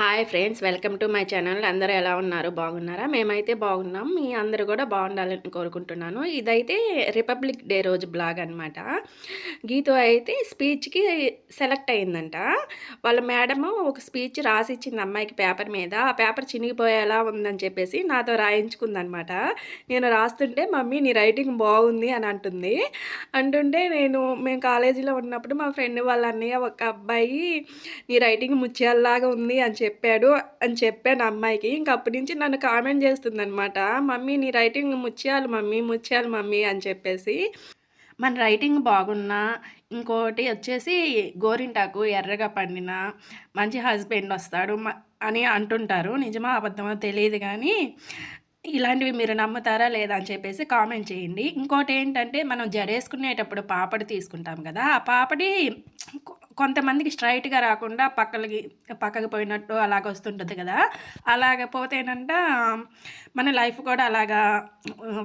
Hi friends welcome to my channel. అందరూ ఎలా ఉన్నారు? బాగున్నారా? మేమైతే బాగున్నాం. మీ అందరూ కూడా బాగుండాలని కోరుకుంటున్నాను. ఇదైతే రిపబ్లిక్ డే రోజు బ్లాగ్ అనమాట గీత అయితే స్పీచ్కి సెలెక్ట్ అయిందంట వాళ్ళ మేడము ఒక స్పీచ్ రాసిచ్చింది అమ్మాయికి పేపర్ మీద. ఆ పేపర్ చినిగిపోయేలా ఉందని చెప్పేసి నాతో రాయించుకుందనమాట నేను రాస్తుంటే మమ్మీ నీ రైటింగ్ బాగుంది అని అంటుంది. అంటుంటే నేను మేము కాలేజీలో ఉన్నప్పుడు మా ఫ్రెండ్ వాళ్ళ అన్నయ్య ఒక అబ్బాయి నీ రైటింగ్ ముత్యాలలాగా ఉంది అని చెప్పాడు అని చెప్పాను అమ్మాయికి. ఇంక అప్పటి నుంచి నన్ను కామెంట్ చేస్తుంది అనమాట మమ్మీ నీ రైటింగ్ ముచ్చేయాలి మమ్మీ ముచ్చేయాలి మమ్మీ అని చెప్పేసి. మన రైటింగ్ బాగున్నా ఇంకోటి వచ్చేసి గోరింటాకు ఎర్రగా పండిన మంచి హస్బెండ్ వస్తాడు మ- అని అంటుంటారు. నిజమా అబద్ధమో తెలియదు కానీ ఇలాంటివి మీరు నమ్ముతారా లేదా అని చెప్పేసి కామెంట్ చేయండి. ఇంకోటి ఏంటంటే మనం జడేసుకునేటప్పుడు పాపడి తీసుకుంటాం కదా ఆ పాపడి కొంతమందికి స్ట్రైట్గా రాకుండా పక్కలకి పక్కకి పోయినట్టు అలాగ వస్తుంటుంది కదా. అలాగ పోతేనంట మన లైఫ్ కూడా అలాగా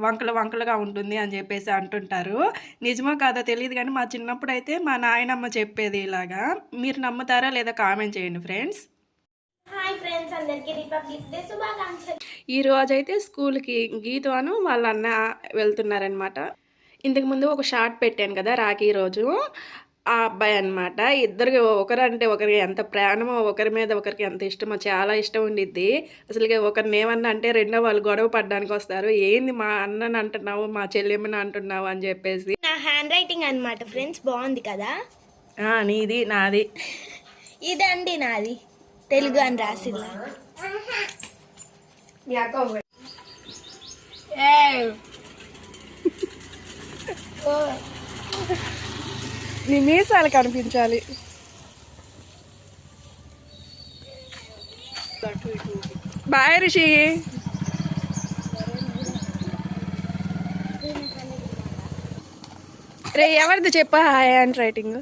వంకలు వంకలుగా ఉంటుంది అని చెప్పేసి అంటుంటారు. నిజమో కాదో తెలియదు కానీ మా చిన్నప్పుడు అయితే మా నాయనమ్మ చెప్పేది ఇలాగా. మీరు నమ్ముతారా లేదా కామెంట్ చేయండి ఫ్రెండ్స్. హాయ్ ఫ్రెండ్స్ అందరికీ రిపబ్లిక్ డే శుభాకాంక్షలు. ఈ రోజైతే స్కూల్కి గీతును వాళ్ళ అన్న వెళ్తున్నారనమాట ఇంతకు ముందు ఒక షార్ట్ పెట్టాను కదా రాఖీ రోజు. ఆ అబ్బాయి అనమాట ఇద్దరు ఒకరంటే ఒకరికి ఎంత ప్రాణమో ఒకరి మీద ఒకరికి ఎంత ఇష్టమో చాలా ఇష్టం ఉండిద్ది. అసలు ఒకరిని ఏమన్నా అంటే రెండో వాళ్ళు గొడవ పడడానికి వస్తారు. ఏంది మా అన్నని అంటున్నావు మా చెల్లెమ్మని అంటున్నావు అని చెప్పేసి. నా హ్యాండ్ రైటింగ్ అన్నమాట ఫ్రెండ్స్ బాగుంది కదా? "ఆ, నీది నాది. ఇదండి నాది. తెలుగు అని రాసిల్లా. నీ మీసాలు కనిపించాలి. బాయ్ రిషి. రే ఎవరిది చెప్పా హాయ్ హ్యాండ్ రైటింగ్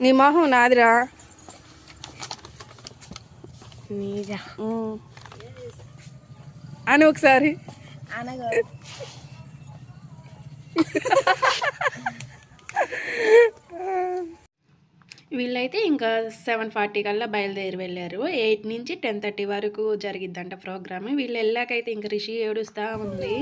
నీ మొహం నాదిరా. అని ఒకసారి. అనగా వీళ్ళైతే ఇంకా సెవెన్ ఫార్టీ కల్లా బయలుదేరి వెళ్ళారు. ఎయిట్ నుంచి టెన్ థర్టీ వరకు జరిగిద్దంట ప్రోగ్రామ్. వీళ్ళు వెళ్ళాకైతే ఇంకా రిషి ఏడుస్తూ ఉంది.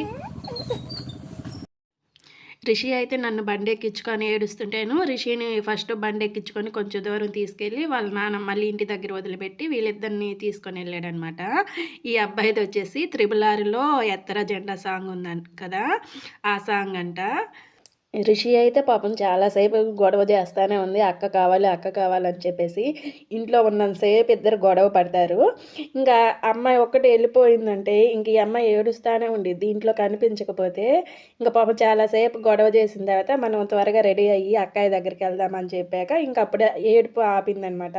రిషి అయితే నన్ను బండి ఎక్కించుకొని ఏడుస్తుంటేను రిషిని ఫస్ట్ బండి ఎక్కించుకొని కొంచెం దూరం తీసుకెళ్ళి వాళ్ళ నాన్న మళ్ళీ ఇంటి దగ్గర వదిలిపెట్టి వీళ్ళిద్దరిని తీసుకొని వెళ్ళాడనమాట. ఈ అబ్బాయిది వచ్చేసి త్రిబుల్ ఆర్లో ఎత్తర జెండా సాంగ్ ఉందంట కదా? ఆ సాంగ్ అంట. రిషి అయితే పాపం చాలాసేపు గొడవ చేస్తానే ఉంది. అక్క కావాలి అక్క కావాలని చెప్పేసి ఇంట్లో ఉన్నంతసేపు ఇద్దరు గొడవ పడతారు. ఇంకా అమ్మాయి ఒక్కటి వెళ్ళిపోయిందంటే ఇంక ఈ అమ్మాయి ఏడుస్తానే ఉండిద్ది. ఇంట్లో కనిపించకపోతే ఇంకా పాపం చాలాసేపు గొడవ చేసిన తర్వాత మనం త్వరగా రెడీ అయ్యి అక్కయ్య దగ్గరికి వెళ్దామని చెప్పాక ఇంక అప్పుడే ఏడుపు ఆపిందనమాట.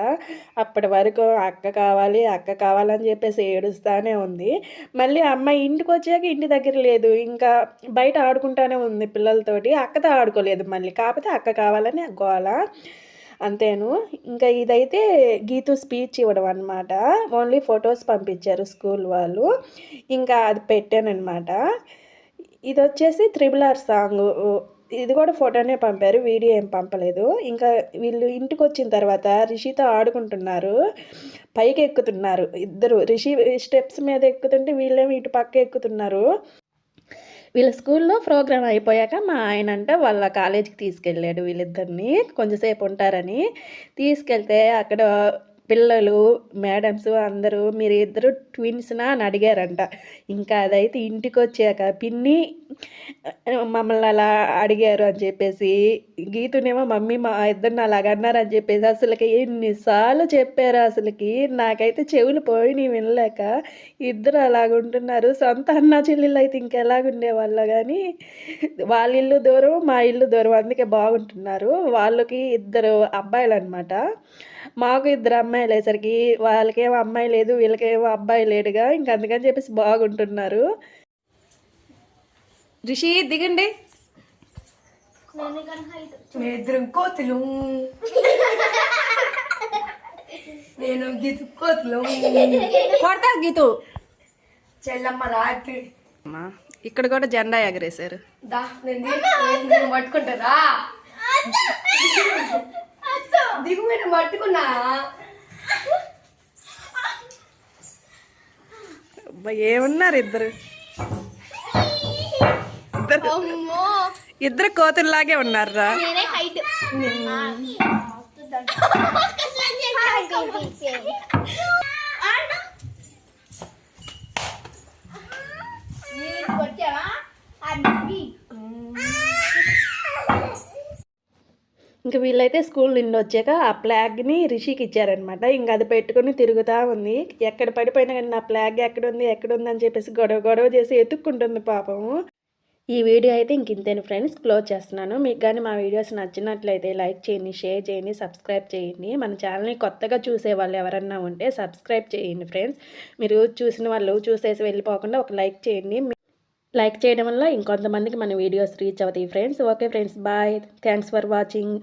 అప్పటి వరకు అక్క కావాలి అక్క కావాలని చెప్పేసి ఏడుస్తానే ఉంది. మళ్ళీ అమ్మాయి ఇంటికి వచ్చాక ఇంటి దగ్గర లేదు. ఇంకా బయట ఆడుకుంటానే ఉంది పిల్లలతోటి. అక్కతో ఆడుకోలేదు మళ్ళీ. కాకపోతే అక్క కావాలని గోల అంతేను. ఇంకా ఇదైతే గీతు స్పీచ్ ఇవ్వడం అనమాట ఓన్లీ ఫొటోస్ పంపించారు స్కూల్ వాళ్ళు. ఇంకా అది పెట్టానమాట ఇది వచ్చేసి త్రిబుల్ ఆర్ సాంగ్. ఇది కూడా ఫోటోనే పంపారు. వీడియో ఏం పంపలేదు. ఇంకా వీళ్ళు ఇంటికి వచ్చిన తర్వాత రిషితో ఆడుకుంటున్నారు. పైకి ఎక్కుతున్నారు ఇద్దరు రిషి స్టెప్స్ మీద ఎక్కుతుంటే వీళ్ళేమి ఇటు పక్క ఎక్కుతున్నారు. వీళ్ళ స్కూల్లో ప్రోగ్రామ్ అయిపోయాక మా ఆయన అంటే వాళ్ళ కాలేజీకి తీసుకెళ్ళాడు వీళ్ళిద్దరిని. కొంచెంసేపు ఉంటారని తీసుకెళ్తే అక్కడ పిల్లలు మేడమ్స్ అందరూ మీరు ఇద్దరు ట్విన్స్నా అని అడిగారంట. ఇంకా అదైతే ఇంటికి వచ్చాక పిన్ని మమ్మల్ని అలా అడిగారు అని చెప్పేసి గీతునేమో మమ్మీ మా ఇద్దరిని అలాగ అన్నారు అని చెప్పేసి అసలుకి ఎన్నిసార్లు చెప్పారు అసలుకి. నాకైతే చెవులు పోయి వినలేక ఇద్దరు అలాగుంటున్నారు. సొంత అన్న చెల్లెళ్ళు అయితే ఇంకెలాగుండేవాళ్ళు కానీ వాళ్ళ ఇల్లు దూరం మా ఇల్లు దూరం అందుకే బాగుంటున్నారు. వాళ్ళకి ఇద్దరు అబ్బాయిలు అనమాట మాకు ఇద్దరు అమ్మాయిలు అయ్యేసరికి వాళ్ళకేమో అమ్మాయి లేదు వీళ్ళకేమో అబ్బాయి లేడుగా ఇంక అందుకని చెప్పేసి బాగుంటున్నారు. రిషి దిగండి. కోతులు. నేను గీత కోతులు. కొడతా గీతు. చెల్లమ్మ రాత్రి. అమ్మా ఇక్కడ కూడా జెండా ఎగరేశారు. దా నేను పట్టుకుంటారా? దిగు మీద పట్టుకున్నా ఏమన్నారు ఇద్దరు? ఇద్దరు కోతుల్లాగే ఉన్నారా ఇంక వీళ్ళైతే స్కూల్ నుండి వచ్చాక ఆ ఫ్లాగ్ని రిషికి ఇచ్చారనమాట ఇంక అది పెట్టుకుని తిరుగుతూ ఉంది. ఎక్కడ పడిపోయినా కానీ నా ఫ్లాగ్ ఎక్కడుంది ఎక్కడుంది అని చెప్పేసి గొడవ గొడవ చేసి ఎత్తుక్కుంటుంది పాపము ఈ వీడియో అయితే ఇంక ఇంతేను ఫ్రెండ్స్. క్లోజ్ చేస్తున్నాను. మీకు కానీ మా వీడియోస్ నచ్చినట్లయితే లైక్ చేయండి షేర్ చేయండి సబ్స్క్రైబ్ చేయండి. మన ఛానల్ని కొత్తగా చూసే వాళ్ళు ఎవరన్నా ఉంటే సబ్స్క్రైబ్ చేయండి ఫ్రెండ్స్. మీరు చూసిన వాళ్ళు చూసేసి వెళ్ళిపోకుండా ఒక లైక్ చేయండి. లైక్ చేయడం వల్ల ఇంకొంతమందికి మన వీడియోస్ రీచ్ అవుతాయి friends. Okay friends bye. Thanks for watching.